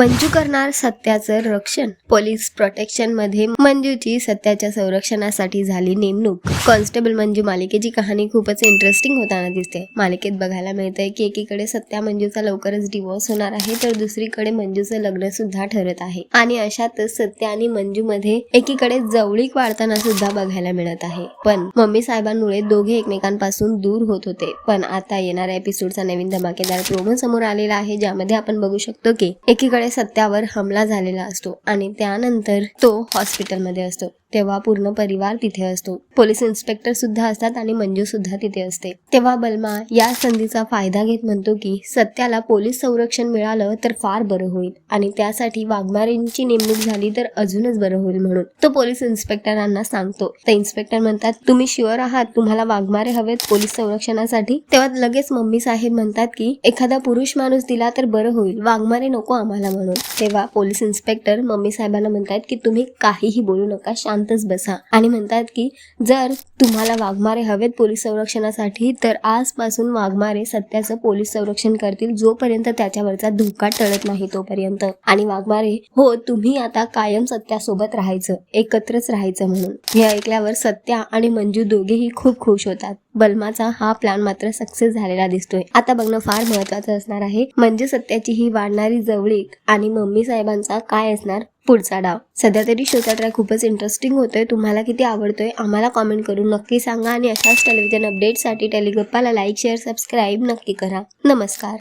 मंजू करणार सत्याचं रक्षण. पोलीस प्रोटेक्शनमध्ये मंजूची सत्याच्या संरक्षणासाठी झाली नेमणूक. कॉन्स्टेबल मंजू मालिकेची कहाणी खूपच इंटरेस्टिंग होताना दिसते. मालिकेत बघायला मिळतंय की एकीकडे सत्या मंजूचा लवकरच डिवोर्स होणार आहे तर दुसरीकडे मंजूचं लग्न सुद्धा ठरत आहे. आणि अशातच सत्या आणि मंजू मध्ये एकीकडे जवळीक वाढताना सुद्धा बघायला मिळत आहे. पण मम्मी साहेबांमुळे दोघे एकमेकांपासून दूर होत होते. पण आता येणाऱ्या एपिसोडचा नवीन धमाकेदार प्रोमो समोर आलेला आहे ज्यामध्ये आपण बघू शकतो की एकीकडे सत्यावर हमला झालेला असतो आणि त्यानंतर तो हॉस्पिटलमध्ये असतो. तेव्हा पूर्ण परिवार तिथे असतो. पोलीस इन्स्पेक्टर सुद्धा असतात आणि मंजू सुद्धा तिथे असते. तेव्हा बलमा या संधीचा फायदा घेत म्हणतो की सत्याला पोलीस संरक्षण मिळालं तर फार बरं होईल आणि त्यासाठी वाघमारेंची नेमणूक झाली तर अजूनच बरं होईल म्हणून. तो पोलीस इन्स्पेक्टरांना सांगतो. तर इन्स्पेक्टर म्हणतात तुम्ही शुअर आहात? तुम्हाला वाघमारे हवेत पोलीस संरक्षणासाठी? तेव्हा लगेच मम्मी साहेब म्हणतात की एखादा पुरुष माणूस दिला तर बरं होईल. वाघमारे नको आम्हाला म्हणून. तेव्हा पोलीस इन्स्पेक्टर मम्मी साहेबांना म्हणतात की तुम्ही काहीही बोलू नका शांतच बसा. आणि म्हणतात की जर तुम्हाला वाघमारे हवेत पोलीस संरक्षणासाठी तर आजपासून वाघमारे सत्याचं पोलीस संरक्षण करतील जोपर्यंत त्याच्यावरचा धोका टळत नाही तोपर्यंत. आणि वाघमारे हो तुम्ही आता कायम सत्यासोबत राहायचं एकत्रच राहायचं म्हणून. हे ऐकल्यावर सत्या आणि मंजू दोघेही खूप खुश होतात. बलमाचा हा प्लॅन मात्र सक्सेस झालेला दिसतोय. आता बघणं फार महत्वाचं असणार आहे. म्हणजे सत्याची ही वाढणारी जवळीक आणि मम्मी साहेबांचा काय असणार पुढचा डाव. सध्या तरी शोचा ट्रॅक खूपच इंटरेस्टिंग होतोय. तुम्हाला किती आवडतोय आम्हाला कॉमेंट करून नक्की सांगा आणि अशाच टेलिव्हिजन अपडेटसाठी टेलिगप्पाला लाईक शेअर सबस्क्राईब नक्की करा. नमस्कार.